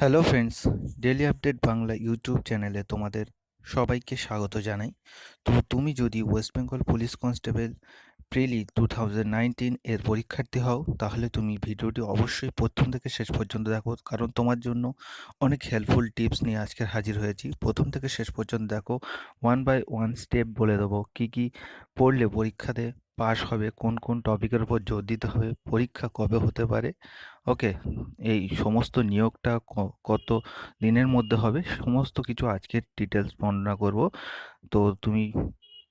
Hello friends daily update Bangla YouTube চ্যানেলে তোমাদের সবাইকে স্বাগত জানাই। তো তুমি যদি West Bengal police constable prelim two thousand nineteen এর পরীক্ষার্থী হও, তাহলে তুমি ভিডিওটি অবশ্যই প্রথম থেকে শেষ পর্যন্ত দেখো, কারণ তোমার জন্য অনেক হেল্পফুল টিপস নিয়ে আজকে হাজির হয়েছি। প্রথম থেকে শেষ পর্যন্ত দেখো ওয়ান বাই ওয়ান স্টেপ বলে দেবো, কী কী পড়লে পরীক্ষাতে পাস হবে, কোন কোন টপিকের উপর জোর দিতে হবে, পরীক্ষা কবে হতে পারে ওকে, এই সমস্ত নিয়োগটা কত দিনের মধ্যে হবে? সমস্ত কিছু আজকের ডিটেলস বর্ণনা করব। তো তুমি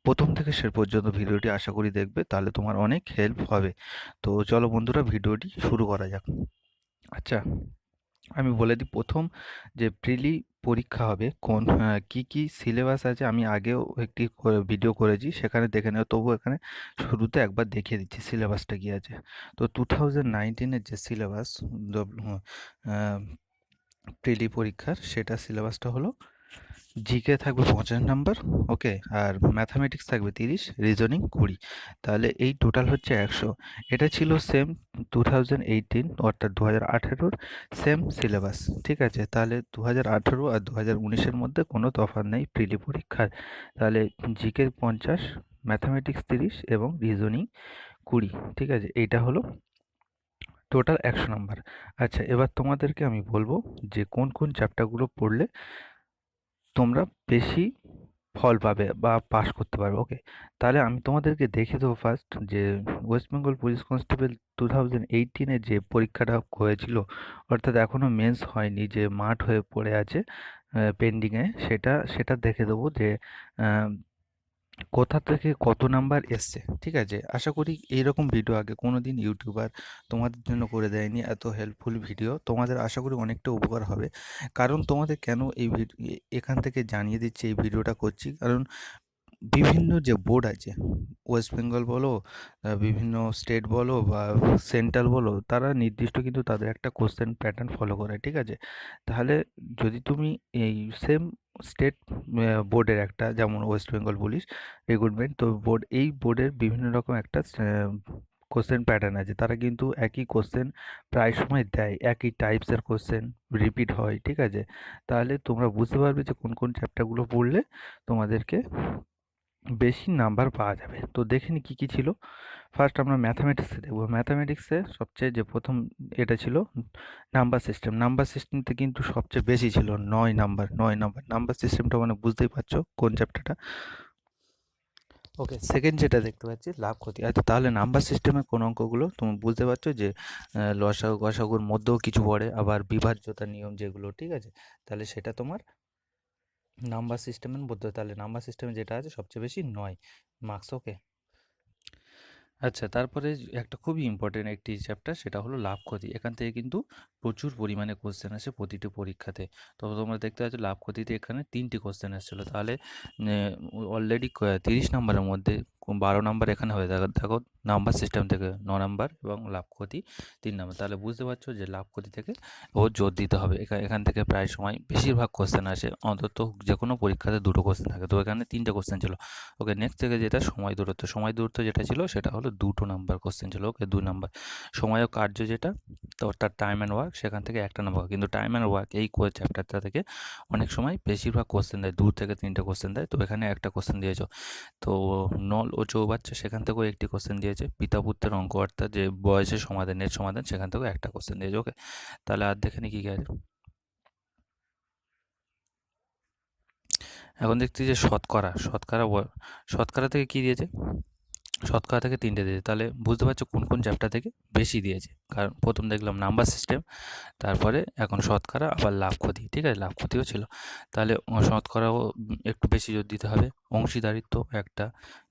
প্রথম থেকে শেষ পর্যন্ত ভিডিওটি আশা করি দেখবে, তাহলে তোমার অনেক হেল্প হবে। তো চলো বন্ধুরা, ভিডিওটি শুরু করা যাক। আচ্ছা। আমি বলে দিই প্রথম যে প্রিলি পরীক্ষা হবে কোন কি কি সিলেবাস আছে আমি আগেও একটি ভিডিও করেছি, সেখানে দেখে নেব তবু এখানে শুরুতে একবার দেখিয়ে দিচ্ছি সিলেবাসটা কী আছে। তো টু থাউজেন্ড নাইনটিনের যে সিলেবাস প্রিলি পরীক্ষার সেটা সিলেবাসটা হলো জিকে থাকবে পঞ্চাশ নাম্বার, ওকে? আর ম্যাথামেটিক্স থাকবে তিরিশ রিজনিং কুড়ি। তাহলে এই টোটাল হচ্ছে একশো। এটা ছিল সেম টু থাউজেন্ড এইটিন অর্থাৎ দু হাজার আঠেরোর সেম সিলেবাস ঠিক আছে? তাহলে দু হাজার আঠেরো আর দু হাজার উনিশের মধ্যে কোনো তফাৎ নেই প্রিলি পরীক্ষার। তাহলে জিকে পঞ্চাশ ম্যাথামেটিক্স তিরিশ এবং রিজনিং কুড়ি, ঠিক আছে? এইটা হলো টোটাল একশো নাম্বার। আচ্ছা এবার তোমাদেরকে আমি বলব যে কোন কোন চ্যাপ্টারগুলো পড়লে তোমরা বেশি ফল পাবে বা পাস করতে পারবে ওকে তাহলে আমি তোমাদেরকে দেখে দেবো ফার্স্ট যে West Bengal police constable two thousand এইটিনে যে পরীক্ষাটা হয়েছিল, অর্থাৎ এখনও মেন্স হয়নি, যে মাঠ হয়ে পড়ে আছে পেন্ডিংয়ে সেটা সেটা দেখে দেবো যে কোথা থেকে কত নাম্বার এসছে, ঠিক আছে? আশা করি এইরকম ভিডিও আগে কোনো দিন ইউটিউবার তোমাদের জন্য করে দেয়নি, এত হেল্পফুল ভিডিও তোমাদের আশা করি অনেকটা উপকার হবে। কারণ তোমাদের কেন এই এখান থেকে জানিয়ে দিচ্ছে, এই ভিডিওটা করছি? কারণ বিভিন্ন যে বোর্ড আছে ওয়েস্ট বেঙ্গল বলো বিভিন্ন স্টেট বলো বা সেন্ট্রাল বলো, তারা নির্দিষ্ট কিন্তু তাদের একটা কোশ্চেন প্যাটার্ন ফলো করে, ঠিক আছে? তাহলে যদি তুমি এই সেম স্টেট বোর্ডের একটা, যেমন ওয়েস্ট বেঙ্গল পুলিশ রিক্রুটমেন্ট তো বোর্ড এই বোর্ডের বিভিন্ন রকম একটা কোশ্চেন প্যাটার্ন আছে। তারা কিন্তু একই কোশ্চেন প্রায় সময় দেয়, একই টাইপসের কোশ্চেন রিপিট হয়, ঠিক আছে? তাহলে তোমরা বুঝতে পারবে যে কোন কোন চ্যাপ্টারগুলো পড়লে তোমাদেরকে বেশি নাম্বার পাওয়া যাবে। তো দেখে নি কী কী ছিল। ফার্স্ট আমরা ম্যাথামেটিক্সে দেখব। ম্যাথামেটিক্সে সবচেয়ে যে প্রথম এটা ছিল নাম্বার সিস্টেম নাম্বার সিস্টেমতে কিন্তু সবচেয়ে বেশি ছিল নয় নাম্বার নয় নাম্বার। নাম্বার সিস্টেমটা মানে বুঝতেই পারছ কোন চ্যাপ্টারটা ওকে সেকেন্ড যেটা দেখতে পাচ্ছি লাভ ক্ষতি। আচ্ছা তাহলে নাম্বার সিস্টেমের কোন অঙ্কগুলো তুমি বুঝতে পারছ যে লসাগু গসাগুর মধ্যেও কিছু পড়ে। আবার বিভাজ্যতা নিয়ম যেগুলো ঠিক আছে? তাহলে সেটা তোমার নাম্বার সিস্টেমের মধ্যে, তাহলে নাম্বার সিস্টেমে যেটা আছে সবচেয়ে বেশি নয় মার্কস, ওকে? আচ্ছা তারপরে একটা খুবই ইম্পর্টেন্ট একটি চ্যাপ্টার সেটা হলো লাভ ক্ষতি। এখান থেকে কিন্তু প্রচুর পরিমাণে কোশ্চেন আসে প্রতিটি পরীক্ষাতে। তো তোমরা দেখতে পাচ্ছ লাভ ক্ষতিতে এখানে তিনটি কোশ্চেন এসেছিল তাহলে অলরেডি তিরিশ নম্বরের মধ্যে বারো নাম্বার এখানে হয়ে থাকে। দেখো, নাম্বার সিস্টেম থেকে ন নাম্বার এবং লাভ ক্ষতি তিন নাম্বার। তাহলে বুঝতে পারছ যে লাভ ক্ষতি থেকে ও জোর দিতে হবে। এখান থেকে প্রায় সময় বেশিরভাগ কোশ্চেন আসে। অন্তত যে কোনো পরীক্ষাতে দুটো কোশ্চেন থাকে। তো এখানে তিনটে কোশ্চেন ছিল। ওকে নেক্সট থেকে যেটা সময় দূরত্ব। সময় দূরত্ব যেটা ছিল, সেটা হলো দুটো নাম্বার কোশ্চেন ছিল। ওকে, দুই নাম্বার। সময় ও কার্য যেটা, তো অর্থাৎ টাইম অ্যান্ড ওয়ার্ক সেখান থেকে একটা নাম্বার। কিন্তু টাইম অ্যান্ড ওয়ার্ক এই চ্যাপ্টারটা থেকে অনেক সময় বেশিরভাগ কোশ্চেন দেয় দু থেকে তিনটে কোশ্চেন দেয়। তো এখানে একটা কোশ্চেন দিয়েছ। তো নল ও চৌবাচ্চা সেখান থেকেও একটি কোশ্চেন দিয়েছে। পিতা পুত্রের অঙ্ক অর্থাৎ যে বয়সের সমাধানের সমাধান, সেখান থেকেও একটা কোশ্চেন দিয়েছে। ওকে তাহলে আর দেখে নি কী আছে। এখন দেখছি যে শতকরা শতকরা শতকরা থেকে কি দিয়েছে? শতকরা থেকে তিনটে দিয়েছে। তাহলে বুঝতে পারছ কোন কোন চ্যাপ্টার থেকে বেশি দিয়েছে। কারণ প্রথম দেখলাম নাম্বার সিস্টেম, তারপরে এখন শতকরা, আবার লাভ ক্ষতি। ঠিক আছে, লাভ ক্ষতিও ছিল। তাহলে শতকরাও একটু বেশি জোর দিতে হবে। অংশীদারিত্ব একটা,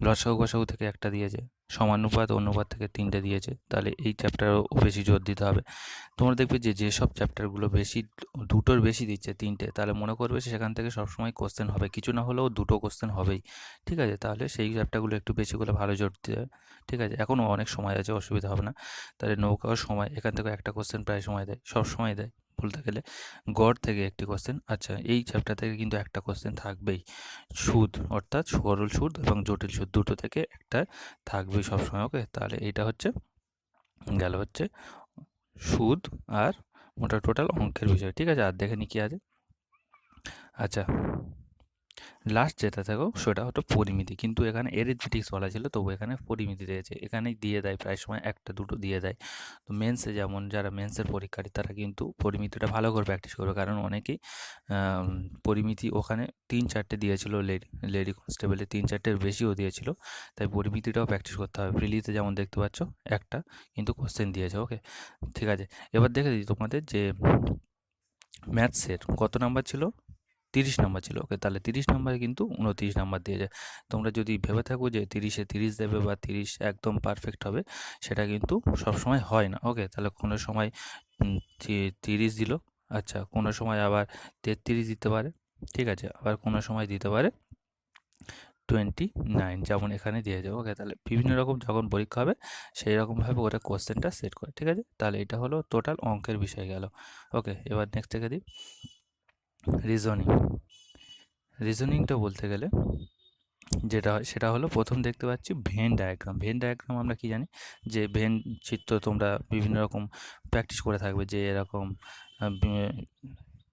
লসাগু গসাগু থেকে একটা দিয়েছে। সমানুপাত অনুপাত থেকে তিনটে দিয়েছে, তাহলে এই চ্যাপ্টারও বেশি জোর দিতে হবে। তোমরা দেখবে যে যেসব চ্যাপ্টারগুলো বেশি, দুটোর বেশি দিচ্ছে তিনটে, তাহলে মনে করবে সেখান থেকে সবসময় কোশ্চেন হবে, কিছু না হলেও দুটো কোশ্চেন হবেই, ঠিক আছে? তাহলে সেই চ্যাপ্টারগুলো একটু বেশি করে ভালো জোর দিতে হবে, ঠিক আছে? এখনও অনেক সময় আছে, অসুবিধা হবে না। তাহলে নৌকাও সময়, এখান থেকে একটা কোশ্চেন প্রায় সময় দেয়, সব সময় দেয়। বলতে গেলে গড় থেকে একটি কোশ্চেন আচ্ছা এই চ্যাপ্টার থেকে কিন্তু একটা কোশ্চেন থাকবেই। সুদ, অর্থাৎ সরল সুদ এবং জটিল সুদ দুটো থেকে একটা থাকবেই সবসময় ওকে তাহলে এইটা হচ্ছে, গেল হচ্ছে সুদ আর মোটা টোটাল অঙ্কের বিষয়, ঠিক আছে? আর দেখে নি কী আছে? আচ্ছা লাস্ট যেটা থাকো সেটা হলো পরিমিতি। কিন্তু এখানে এরিথমেটিক্স বলা ছিল তবু এখানে পরিমিতি দিয়েছে এখানে দিয়ে দেয় প্রায় সময় একটা দুটো দিয়ে দেয়। তো মেন্সে যেমন যারা মেন্সের পরীক্ষার্থী তারা কিন্তু পরিমিতিটা ভালো করে প্র্যাকটিস করবে। কারণ অনেকেই পরিমিতি ওখানে তিন চারটে দিয়েছিল লেডি লেডি কনস্টেবলে তিন চারটের বেশিও দিয়েছিল। তাই পরিমিতিটাও প্র্যাকটিস করতে হবে। প্রিলিতে যেমন দেখতে পাচ্ছ একটা কিন্তু কোশ্চেন দিয়েছে। ওকে ঠিক আছে। এবার দেখে দিই তোমাদের যে ম্যাথসের কত নাম্বার ছিল? তিরিশ নাম্বার ছিল ওকে তাহলে তিরিশ নাম্বারে কিন্তু উনতিরিশ নাম্বার দিয়ে যায়। তোমরা যদি ভেবে থাকো যে তিরিশে তিরিশ দেবে বা তিরিশ একদম পারফেক্ট হবে, সেটা কিন্তু সব সময় হয় না ওকে তাহলে কোনো সময় তিরিশ দিল আচ্ছা কোনো সময় আবার তেত্রিশ দিতে পারে, ঠিক আছে? আবার কোনো সময় দিতে পারে টোয়েন্টি নাইন যেমন এখানে দিয়ে যাবে ওকে তাহলে বিভিন্ন রকম যখন পরীক্ষা হবে, সেই রকমভাবে ওরা কোশ্চেনটা সেট করে, ঠিক আছে? তাহলে এটা হলো টোটাল অঙ্কের বিষয় গেল ওকে এবার নেক্সট থেকে দিই। রিজনিং রিজনিংটা বলতে গেলে যেটা সেটা হলো প্রথম দেখতে পাচ্ছি ভেন ডায়াগ্রাম ভেন ডায়াগ্রাম আমরা কি জানি? যে ভেন চিত্র তোমরা বিভিন্ন রকম প্র্যাকটিস করে থাকবে যে এরকম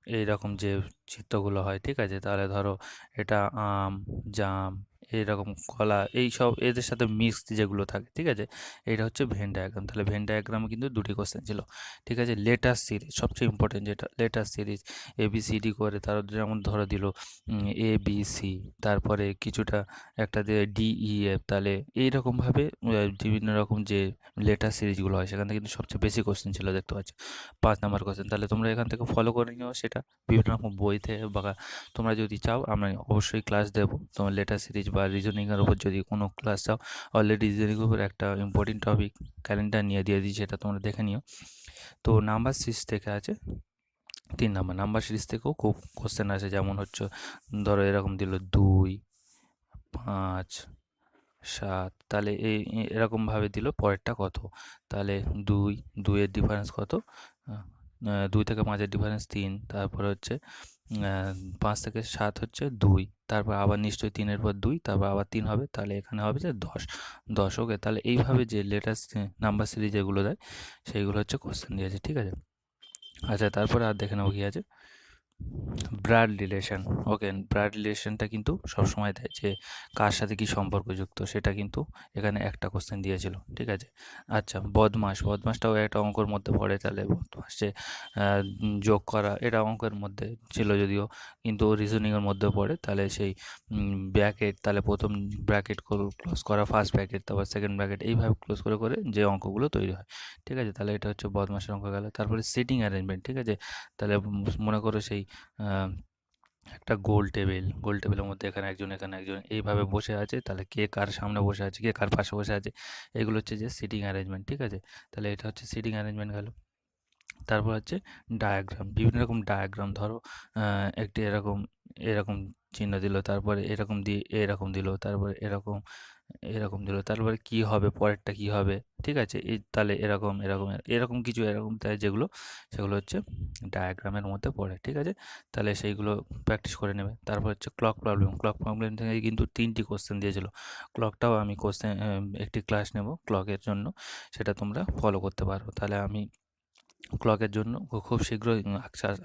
এইরকম যে চিত্রগুলো হয়, ঠিক আছে? তাহলে ধরো এটা আম, জাম এইরকম কলা এই সব এদের সাথে মিক্সড যেগুলো থাকে, ঠিক আছে? এটা হচ্ছে ভেন ডায়াগ্রাম তাহলে ভেন ডায়াগ্রামে কিন্তু দুটি কোশ্চেন ছিল, ঠিক আছে? লেটার সিরিজ সবচেয়ে ইম্পর্টেন্ট যেটা letter series A B C D করে, তার যেমন ধরো দিল এ বি সি তারপরে কিছুটা একটা দিয়ে ডি ই এফ তাহলে এইরকমভাবে বিভিন্ন রকম যে লেটার সিরিজগুলো হয়, সেখান থেকে কিন্তু সবচেয়ে বেশি কোশ্চেন ছিল, দেখতে পাচ্ছি। পাঁচ নাম্বার কোশ্চেন তাহলে তোমরা এখান থেকে ফলো করে নিও সেটা। বিভিন্ন রকম বইতে বা তোমরা যদি চাও, আমরা অবশ্যই ক্লাস দেবো তোমার লেটার সিরিজ বা রিজনিংয়ের উপর যদি কোনো ক্লাস চাও অলরেডি রিজনিংয়ের উপর একটা ইম্পর্টেন্ট টপিক ক্যালেন্ডার নিয়ে দিয়ে দিই, সেটা তোমরা দেখে নিও। তো নাম্বার সিরিজ থেকে আছে, তিন নাম্বার নাম্বার সিরিজ থেকেও খুব কোশ্চেন আছে যেমন হচ্ছে, ধরো এরকম দিল দুই, পাঁচ, সাত, তাহলে এই এরকমভাবে দিল, পরেরটা কত? তাহলে দুই, দুইয়ের ডিফারেন্স কত? দুই থেকে পাঁচের ডিফারেন্স তিন, তারপর হচ্ছে পাঁচ থেকে সাত হচ্ছে দুই। তারপর আবার নিশ্চয়ই তিনের পর দুই, তারপর আবার তিন হবে, তাহলে এখানে হবে যে দশ। দশ ওকে তাহলে এইভাবে যে লেটেস্ট নাম্বার সিরিজ যেগুলো দেয়, সেইগুলো হচ্ছে কোশ্চেন দিয়েছে, ঠিক আছে? আচ্ছা তারপরে আর দেখে নেব কী আছে। Brad relation. ওকে, ব্রাড রিলেশনটা কিন্তু সবসময় দেয় যে কার সাথে কী সম্পর্কযুক্ত, সেটা কিন্তু এখানে একটা কোশ্চেন দিয়েছিল, ঠিক আছে? আচ্ছা বদমাস বদমাসটাও একটা অঙ্কর মধ্যে পড়ে তাহলে বদমাস যে যোগ করা, এটা অঙ্কের মধ্যে ছিল যদিও, কিন্তু রিজনিংয়ের মধ্যে পড়ে, তাহলে সেই ব্র্যাকেট তাহলে প্রথম ব্র্যাকেট ক্লোজ করা ফার্স্ট ব্র্যাকেট তারপর সেকেন্ড ব্র্যাকেট এইভাবে ক্লোজ করে করে যে অঙ্কগুলো তৈরি হয়, ঠিক আছে? তাহলে এটা হচ্ছে বদমাসের অঙ্ক গেল। তারপরে সিটিং অ্যারেঞ্জমেন্ট ঠিক আছে? তাহলে মনে করো সেই একটা গোল টেবিল, গোল টেবিলের মধ্যে এখানে একজন এখানে একজন এইভাবে বসে আছে। তাহলে কে কার সামনে বসে আছে, কে কার পাশে বসে আছে, এগুলো হচ্ছে যে সিটিং অ্যারেঞ্জমেন্ট, ঠিক আছে? তাহলে এটা হচ্ছে সিটিং অ্যারেঞ্জমেন্ট গেল। তারপর হচ্ছে ডায়াগ্রাম, বিভিন্ন রকম ডায়াগ্রাম, ধরো একটি এরকম এরকম চিহ্ন দিল, তারপরে এরকম দিয়ে এরকম দিল, তারপরে এরকম এরকম দিল। তারপরে কি হবে? পরেরটা কি হবে? ঠিক আছে? এই তাহলে এরকম এরকম এরকম কিছু, এরকম তাই যেগুলো, সেগুলো হচ্ছে ডায়াগ্রামের মধ্যে পড়ে, ঠিক আছে? তাহলে সেইগুলো প্র্যাকটিস করে নেবে। তারপর হচ্ছে ক্লক প্রবলেম ক্লক প্রবলেম থেকে কিন্তু তিনটি কোশ্চেন দিয়েছিল। ক্লকটাও আমি কোশ্চেন একটি ক্লাস নেব ক্লকের জন্য। সেটা তোমরা ফলো করতে পারো। তাহলে আমি ক্লকের জন্য খুব শীঘ্রই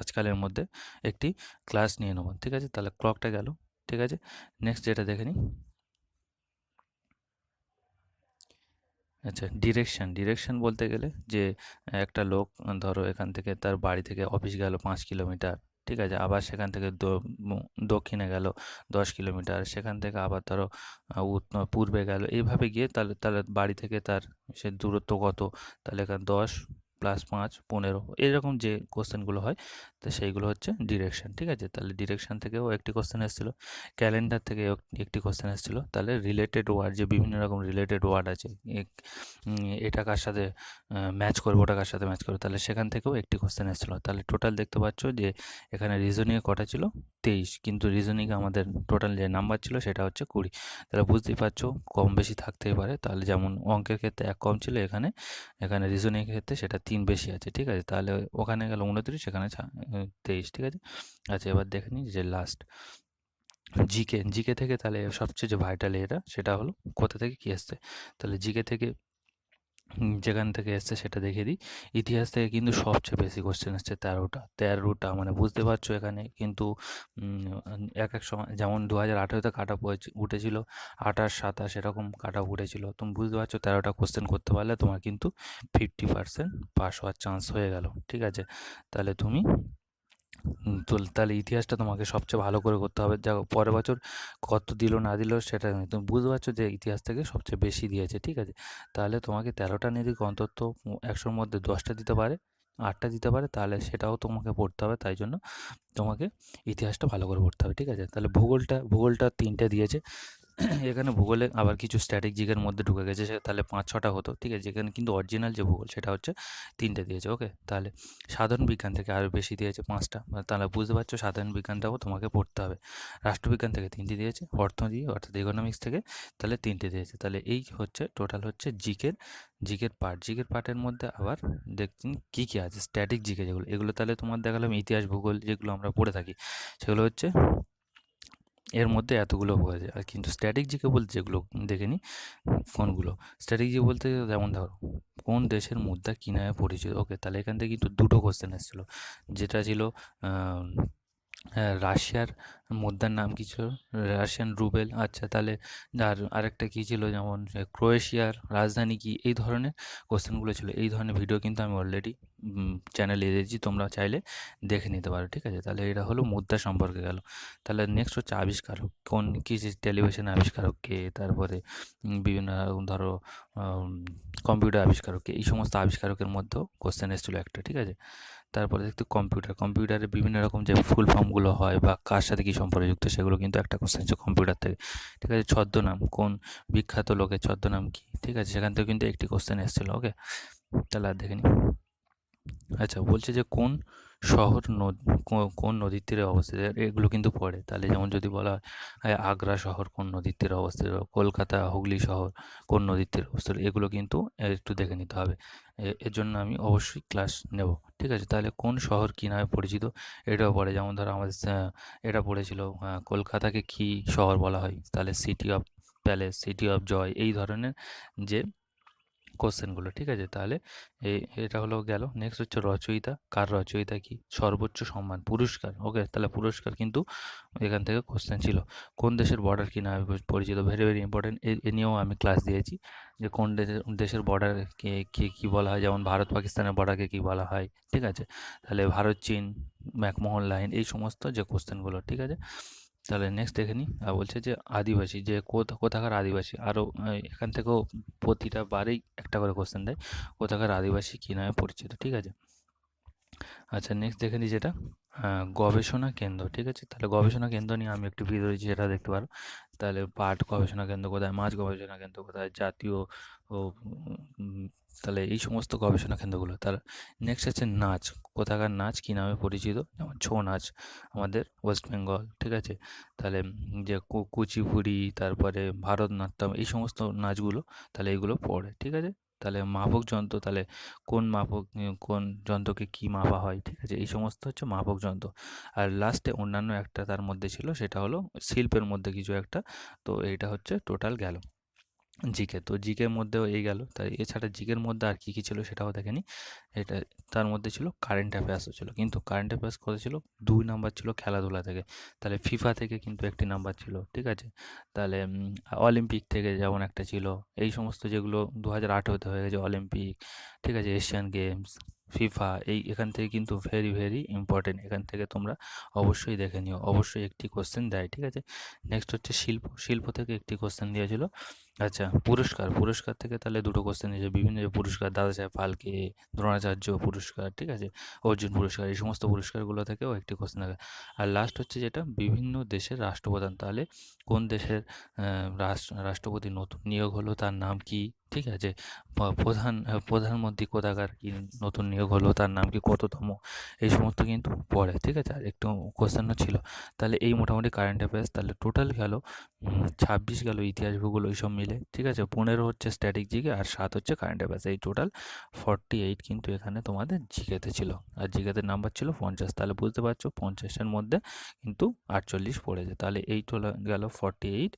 আজকালের মধ্যে একটি ক্লাস নিয়ে নেব। ঠিক আছে? তাহলে ক্লকটা গেল। ঠিক আছে? নেক্সট যেটা দেখে নিই। আচ্ছা ডিরেকশান ডিরেকশান বলতে গেলে যে, একটা লোক, ধরো এখান থেকে তার বাড়ি থেকে অফিস গেল পাঁচ কিলোমিটার, ঠিক আছে? আবার সেখান থেকে দক্ষিণে গেল দশ কিলোমিটার, সেখান থেকে আবার ধরো পূর্বে গেল। এইভাবে গিয়ে তাহলে তাহলে বাড়ি থেকে তার সে দূরত্ব কত? তাহলে এখানে দশ প্লাস পাঁচ, পনেরো, এরকম যে কোশ্চেনগুলো হয়, তো সেইগুলো হচ্ছে ডিরেকশান ঠিক আছে? তাহলে ডিরেকশান থেকেও একটি কোশ্চেন এসেছিল ক্যালেন্ডার থেকে একটি কোশ্চেন এসেছিল, তাহলে রিলেটেড ওয়ার্ড যে বিভিন্ন রকম রিলেটেড ওয়ার্ড আছে এটা কার সাথে ম্যাচ করবে, ওটা কার সাথে ম্যাচ করবে, তাহলে সেখান থেকেও একটি কোশ্চেন এসেছিল। তাহলে টোটাল দেখতে পাচ্ছ যে এখানে রিজনিংয়ে কটা ছিল? তেইশ। কিন্তু রিজনিংয়ে আমাদের টোটাল যে নাম্বার ছিল সেটা হচ্ছে কুড়ি। তাহলে বুঝতেই পারছ কম বেশি থাকতেই পারে। তাহলে যেমন অঙ্কের ক্ষেত্রে এক কম ছিল এখানে এখানে রিজনিংয়ের ক্ষেত্রে সেটা তিন বেশি আছে ঠিক আছে? তাহলে ওখানে গেল উনত্রিশ এখানে তেইশ ঠিক আছে? আচ্ছা এবার দেখে নিই যে লাস্ট জিকে জিকে থেকে তাহলে সবচেয়ে যে ভাইটাল এটা সেটা হলো কোথা থেকে কী আসছে? তাহলে জিকে থেকে যেখান থেকে এসছে সেটা দেখে দিই। ইতিহাস থেকে কিন্তু সবচেয়ে বেশি কোশ্চেন এসছে তেরোটা। তেরোটা মানে বুঝতে পারছ এখানে কিন্তু এক এক সময় যেমন দু হাজার আঠেরোতে কাট কাটা উঠেছিল, আঠাশ, সাতাশ এরকম কাট কাটা উঠেছিল। তুমি বুঝতে পারছ তেরোটা কোশ্চেন করতে পারলে তোমার কিন্তু ফিফটি পার্সেন্ট পাস হওয়ার চান্স হয়ে গেল। ঠিক আছে? তাহলে তুমি তো তাহলে ইতিহাসটা তোমাকে সবচেয়ে ভালো করে করতে হবে। দেখো, পরের বছর কত দিল না দিল সেটা তুমি বুঝতে পারছ যে ইতিহাস থেকে সবচেয়ে বেশি দিয়েছে, ঠিক আছে? তাহলে তোমাকে তেরোটা নিয়ে অন্তত একশোর মধ্যে দশটা দিতে পারে, আটটা দিতে পারে, তাহলে সেটাও তোমাকে পড়তে হবে। তাই জন্য তোমাকে ইতিহাসটা ভালো করে পড়তে হবে, ঠিক আছে? তাহলে ভূগোলটা ভূগোলটা তিনটে দিয়েছে। এখানে ভূগোলে আবার কিছু স্ট্র্যাটেজিকের মধ্যে ঢুকে গেছে, সে তাহলে পাঁচ, ছটা হতো, ঠিক আছে? যেখানে কিন্তু অরিজিনাল যে ভূগোল, সেটা হচ্ছে তিনটে দিয়েছে ওকে তাহলে সাধারণ বিজ্ঞান থেকে আরও বেশি দিয়েছে পাঁচটা। মানে তাহলে বুঝতে পারছ সাধারণ বিজ্ঞানটাও তোমাকে পড়তে হবে। রাষ্ট্রবিজ্ঞান থেকে তিনটে দিয়েছে, অর্থনীতি অর্থাৎ ইকোনমিক্স থেকে তাহলে তিনটে দিয়েছে। তাহলে এই হচ্ছে টোটাল হচ্ছে জিকের জিকের পার্ট জিকের পার্টের মধ্যে আবার দেখছেন কী কী আছে স্ট্যাটিক জিকে যেগুলো। এগুলো তাহলে তোমার দেখালাম ইতিহাস, ভূগোল যেগুলো আমরা পড়ে থাকি, সেগুলো হচ্ছে এর মধ্যে এতগুলো পাওয়া যায়। আর কিন্তু স্ট্যাটিক জিকে বলতে যেগুলো দেখে নিই কোনগুলো স্ট্যাটিক জিকে বলতে যেমন ধরো, কোন দেশের মুদ্রা কী নামে পরিচিত? ওকে, তাহলে এখান থেকে কিন্তু দুটো কোশ্চেন এসেছিল। যেটা ছিল হ্যাঁ রাশিয়ার মুদ্রার নাম কী ছিল? Russian ruble. আচ্ছা তাহলে আর আরেকটা কী ছিল? যেমন, ক্রোয়েশিয়ার রাজধানী কী? এই ধরনের কোশ্চেনগুলো ছিল। এই ধরনের ভিডিও কিন্তু আমি অলরেডি চ্যানেলে দিয়েছি তোমরা চাইলে দেখে নিতে পারো, ঠিক আছে? তাহলে এটা হলো মুদ্রা সম্পর্কে গেল। তাহলে নেক্সট হচ্ছে আবিষ্কারক কোন কী টেলিভিশন আবিষ্কারক কে, তারপরে বিভিন্ন ধরো কম্পিউটার আবিষ্কারক কে, এই সমস্ত আবিষ্কারকের মধ্যেও কোশ্চেন এসেছিল একটা, ঠিক আছে? তারপরে দেখতে কম্পিউটার কম্পিউটারে বিভিন্ন রকম যে ফুল ফর্মগুলো হয় বা কার সাথে কী সম্পর্কযুক্ত সেগুলো কিন্তু একটা কোশ্চেন আছে কম্পিউটার থেকে, ঠিক আছে? ছদ্মনাম, কোন বিখ্যাত লোকের ছদ্মনাম কী, ঠিক আছে? সেখান থেকে কিন্তু একটি কোশ্চেন এসেছিল ওকে তাহলে আর দেখে নিই আচ্ছা বলছে যে কোন শহর নদ কোন নদীর তীরে অবস্থিত? এগুলো কিন্তু পড়ে তাহলে যেমন যদি বলা হয় আগ্রা শহর কোন নদীর তীরে অবস্থিত? কলকাতা, হুগলি শহর কোন নদীর তীরে অবস্থিত? এগুলো কিন্তু একটু দেখে নিতে হবে। এর জন্য আমি অবশ্যই ক্লাস নেব। ঠিক আছে? তাহলে কোন শহর কী নামে পরিচিত? এটাও পড়ে যেমন ধরো আমাদের এটা পড়েছিল কলকাতাকে কী শহর বলা হয়? তাহলে city of palace city of joy এই ধরনের যে কোশ্চেনগুলো ঠিক আছে? তাহলে এটা হলো গেল। নেক্সট হচ্ছে রচয়িতা। কার রচয়িতা কি? সর্বোচ্চ সম্মান, পুরস্কার। ওকে তাহলে পুরস্কার কিন্তু এখান থেকে কোশ্চেন ছিল। কোন দেশের বর্ডার কি নামে পরিচিত? ভেরি ভেরি ইম্পর্টেন্ট এ নিয়েও আমি ক্লাস দিয়েছি যে কোন দেশের বর্ডারকে কে, কী বলা হয়? যেমন ভারত, পাকিস্তানের বর্ডারকে কী বলা হয়? ঠিক আছে? তাহলে ভারত, চীন, ম্যাকমোহন লাইন এই সমস্ত যে কোশ্চেনগুলো ঠিক আছে? তাহলে নেক্সট দেখে নিই আর বলছে যে আদিবাসী, যে কোথাকার আদিবাসী? আরও এখান থেকেও প্রতিটা বারেই একটা করে কোশ্চেন দেয়, কোথাকার আদিবাসী কী নামে পরিচিত, ঠিক আছে? আচ্ছা নেক্সট দেখে নিই যেটা। গবেষণা কেন্দ্র ঠিক আছে? তাহলে গবেষণা কেন্দ্র নিয়ে আমি একটি ভিডিও দিয়েছি যেটা দেখতে পারো। তাহলে পাট গবেষণা কেন্দ্র কোথায় মাছ গবেষণা কেন্দ্র কোথায় জাতীয় ও তাহলে এই সমস্ত গবেষণা কেন্দ্রগুলো। তার নেক্সট হচ্ছে নাচ কোথাকার নাচ কী নামে পরিচিত? যেমন ছৌ নাচ আমাদের ওয়েস্ট বেঙ্গল ঠিক আছে? তাহলে যে কুচিপুড়ি তারপরে ভারতনাট্যম এই সমস্ত নাচগুলো তাহলে এইগুলো পড়ে ঠিক আছে? তাহলে মাপক যন্ত্র তাহলে কোন মাপক, কোন যন্ত্রকে কি মাপা হয়, ঠিক আছে? এই সমস্ত হচ্ছে মাপক যন্ত্র। আর লাস্টে অন্যান্য একটা তার মধ্যে ছিল, সেটা হলো শিল্পের মধ্যে কিছু একটা, তো এইটা হচ্ছে টোটাল গেল জিকে। তো জিকের মধ্যেও এই গেল। তাই এছাড়া জিকের মধ্যে আর কী কী ছিল সেটাও দেখেনি। এটা, তার মধ্যে ছিল কারেন্ট অ্যাফেয়ার্সও ছিল। কিন্তু কারেন্ট অ্যাফেয়ার্স কত ছিল দুই নাম্বার ছিল খেলাধুলা থেকে। তাহলে ফিফা থেকে কিন্তু একটি নাম্বার ছিল, ঠিক আছে? তাহলে অলিম্পিক থেকে যেমন একটা ছিল। এই সমস্ত যেগুলো দু হাজার আঠেরোতে হয়ে গেছে অলিম্পিক ঠিক আছে? এশিয়ান গেমস ফিফা এই এখান থেকে কিন্তু ভেরি ভেরি ইম্পর্টেন্ট এখান থেকে তোমরা অবশ্যই দেখে নিও। অবশ্যই একটি কোশ্চেন দেয়, ঠিক আছে? নেক্সট হচ্ছে শিল্প। শিল্প থেকে একটি কোশ্চেন দিয়েছিল আচ্ছা পুরস্কার পুরস্কার থেকে তাহলে দুটো কোশ্চেন দিয়েছে বিভিন্ন যে পুরস্কার, দাদা সাহেব ফালকে, দ্রোণাচার্য পুরস্কার, ঠিক আছে? অর্জুন পুরস্কার, এই সমস্ত পুরস্কারগুলো থেকেও একটি কোশ্চেন থাকে আর লাস্ট হচ্ছে যেটা, বিভিন্ন দেশের রাষ্ট্রপ্রধান। তাহলে কোন দেশের রাষ্ট্রপতি নতুন নিয়োগ হলো, তার নাম কি? ঠিক আছে? প্রধান, প্রধানমন্ত্রী কোথাকার কি নতুন নিয়োগ হলো, তার নাম কি? কততম? এই সমস্ত কিন্তু পড়ে, ঠিক আছে? আর একটু কোশ্চেনও ছিল। তাহলে এই মোটামুটি কারেন্ট অ্যাফেয়ার্স তাহলে টোটাল গেল ছাব্বিশ গেল, ইতিহাস ভূগোল ওইসব মিলে, ঠিক আছে? পনেরো হচ্ছে স্ট্যাটিক জিকে আর সাত হচ্ছে কারেন্ট অ্যাফেয়ার্স এই টোটাল ফর্টি এইট কিন্তু এখানে তোমাদের জিকেতে ছিল। আর জিকেতে নাম্বার ছিল পঞ্চাশ, তাহলে বুঝতে পারছ পঞ্চাশের মধ্যে কিন্তু আটচল্লিশ পড়েছে তাহলে এই চলে গেল ফর্টি এইট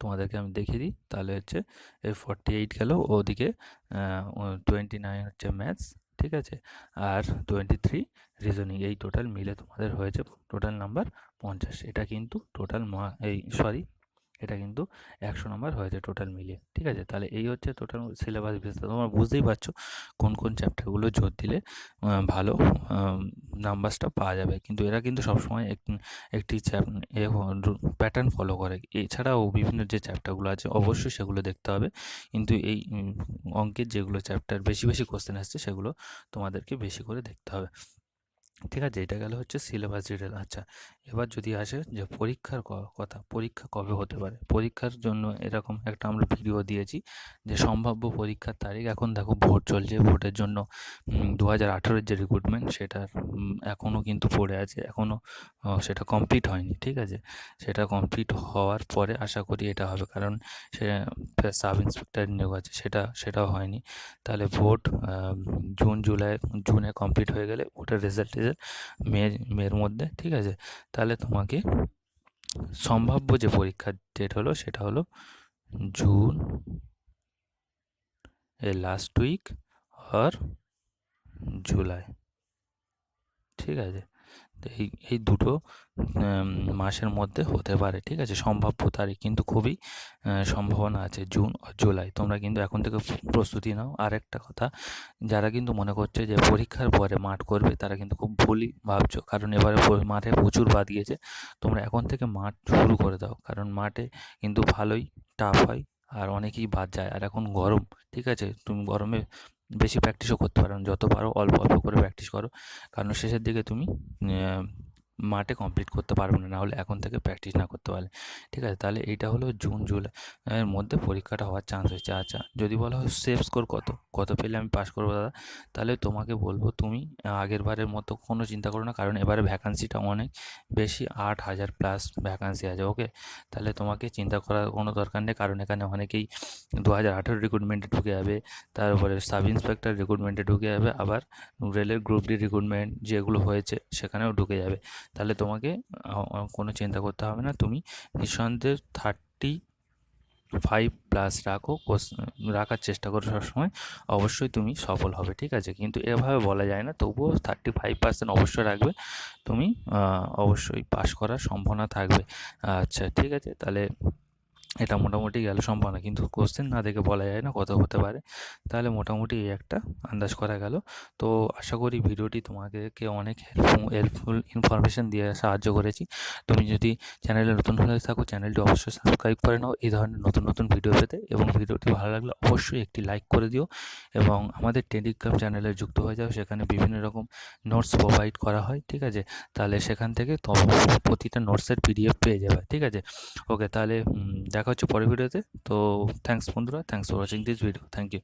তোমাদেরকে আমি দেখিয়ে দিই, তাহলে হচ্ছে এই ফর্টি এইট গেল, ওদিকে টোয়েন্টি নাইন হচ্ছে ম্যাথস ঠিক আছে? আর টোয়েন্টি থ্রি রিজনিং এই টোটাল মিলে তোমাদের হয়েছে টোটাল নাম্বার পঞ্চাশ। এটা কিন্তু টোটাল মা এই সরি এটা কিন্তু একশো নম্বর হয়েছে টোটাল মিলিয়ে, ঠিক আছে? তাহলে এই হচ্ছে টোটাল সিলেবাস বেসটা তোমরা বুঝতেই পারছ কোন কোন চ্যাপ্টারগুলো জোর দিলে ভালো নাম্বারসটা পাওয়া যাবে। কিন্তু এরা কিন্তু সবসময় একটি প্যাটার্ন ফলো করে। এছাড়াও বিভিন্ন যে চ্যাপ্টারগুলো আছে, অবশ্যই সেগুলো দেখতে হবে। কিন্তু এই অঙ্কের যেগুলো চ্যাপ্টার বেশি বেশি কোশ্চেন আসছে, সেগুলো তোমাদেরকে বেশি করে দেখতে হবে। ঠিক আছে, এটা গেল হচ্ছে সিলেবাস ডিটেল আচ্ছা। এবার যদি আসে যে পরীক্ষার কথা, পরীক্ষা কবে হতে পারে? পরীক্ষার জন্য এরকম একটা আমরা ভিডিও দিয়েছি যে সম্ভাব্য পরীক্ষার তারিখ, এখন দেখো ভোট চলছে, ভোটের জন্য দু হাজার আঠেরোর যে রিক্রুটমেন্ট সেটার এখনও কিন্তু পড়ে আছে এখনও সেটা কমপ্লিট হয়নি, ঠিক আছে? সেটা কমপ্লিট হওয়ার পরে আশা করি এটা হবে, কারণ সে সাব ইন্সপেক্টর নিয়োগ আছে, সেটা, সেটাও হয়নি। তাহলে ভোট জুন, জুলাই, জুনে কমপ্লিট হয়ে গেলে ভোটের রেজাল্ট রেজাল্ট মে মের মধ্যে, ঠিক আছে? তাহলে তোমাকে সম্ভাব্য যে পরীক্ষার ডেট হলো সেটা হলো জুন এ লাস্ট উইক আর জুলাই ঠিক আছে? এই এই দুটো মাসের মধ্যে হতে পারে, ঠিক আছে? সম্ভাব্য তারিখ কিন্তু খুবই সম্ভাবনা আছে, জুন জুলাই। তোমরা কিন্তু এখন থেকে প্রস্তুতি নাও। আর একটা কথা, যারা কিন্তু মনে করছে যে পরীক্ষার পরে মাঠ করবে, তারা কিন্তু খুব ভুলই ভাবছ। কারণ এবারে মাঠে প্রচুর বাদ গিয়েছে। তোমরা এখন থেকে মাঠ শুরু করে দাও। কারণ মাঠে কিন্তু ভালোই টাফ হয়, আর অনেকেই বাদ যায়। আর এখন গরম, ঠিক আছে? তুমি গরমে বেশি প্র্যাকটিসও করতে পারো। যত পারো অল্প অল্প করে প্র্যাকটিস করো। কারণ শেষের দিকে তুমি মাঠে কমপ্লিট করতে পারবে না, নাহলে এখন থেকে প্র্যাকটিস না করতে পারলে। ঠিক আছে, তাহলে এইটা হলো জুন, জুলাই, এর মধ্যে পরীক্ষাটা হওয়ার চান্স হয়েছে। আচ্ছা যদি বলা হয় সেফ স্কোর কত? কত পেলে আমি পাস করব দাদা? তাহলে তোমাকে বলব তুমি আগের বারের মতো কোনো চিন্তা করো না, কারণ এবারে ভ্যাকান্সিটা অনেক বেশি, আট হাজার প্লাস ভ্যাকান্সি আছে ওকে তাহলে তোমাকে চিন্তা করার কোনো দরকার নেই, কারণ এখানে অনেকেই দু হাজার আঠেরো রিক্রুটমেন্টে ঢুকে যাবে তারপরে সাব ইন্সপেক্টর রিক্রুটমেন্টে ঢুকে যাবে, আবার রেলের গ্রুপ ডি রিক্রুটমেন্ট যেগুলো হয়েছে সেখানেও ঢুকে যাবে। তাহলে তোমাকে কোনো চিন্তা করতে হবে না। তুমি নিঃসন্দেহে থার্টি ফাইভ প্লাস রাখো রাখার চেষ্টা করো সবসময়। অবশ্যই তুমি সফল হবে, ঠিক আছে? কিন্তু এভাবে বলা যায় না, তবুও থার্টি ফাইভ পার্সেন্ট অবশ্যই রাখবে। তুমি অবশ্যই পাশ করার সম্ভাবনা থাকবে। আচ্ছা ঠিক আছে? তাহলে এটা মোটামুটি গেল সম্ভাবনা কিন্তু কোশ্চেন না দেখে বলা যায় না কত হতে পারে। তাহলে মোটামুটি এই একটা আন্দাজ করা গেল। তো আশা করি ভিডিওটি তোমাদেরকে অনেক হেল্পফুল হেল্পফুল ইনফরমেশান দিয়ে সাহায্য করেছি। তুমি যদি চ্যানেলে নতুন হয়ে থাকো, চ্যানেলটি অবশ্যই সাবস্ক্রাইব করে নাও। এই ধরনের নতুন নতুন ভিডিও পেতে এবং ভিডিওটি ভালো লাগলে অবশ্যই একটি লাইক করে দিও। এবং আমাদের টেলিগ্রাম চ্যানেলে যুক্ত হয়ে যাও। সেখানে বিভিন্ন রকম নোটস প্রোভাইড করা হয়, ঠিক আছে? তাহলে সেখান থেকে প্রতিটা নোটসের পিডিএফ পেয়ে যাবে, ঠিক আছে? ওকে তাহলে দেখা হচ্ছে পরের ভিডিওতে। তো থ্যাংকস বন্ধুরা thanks for watching this video thank you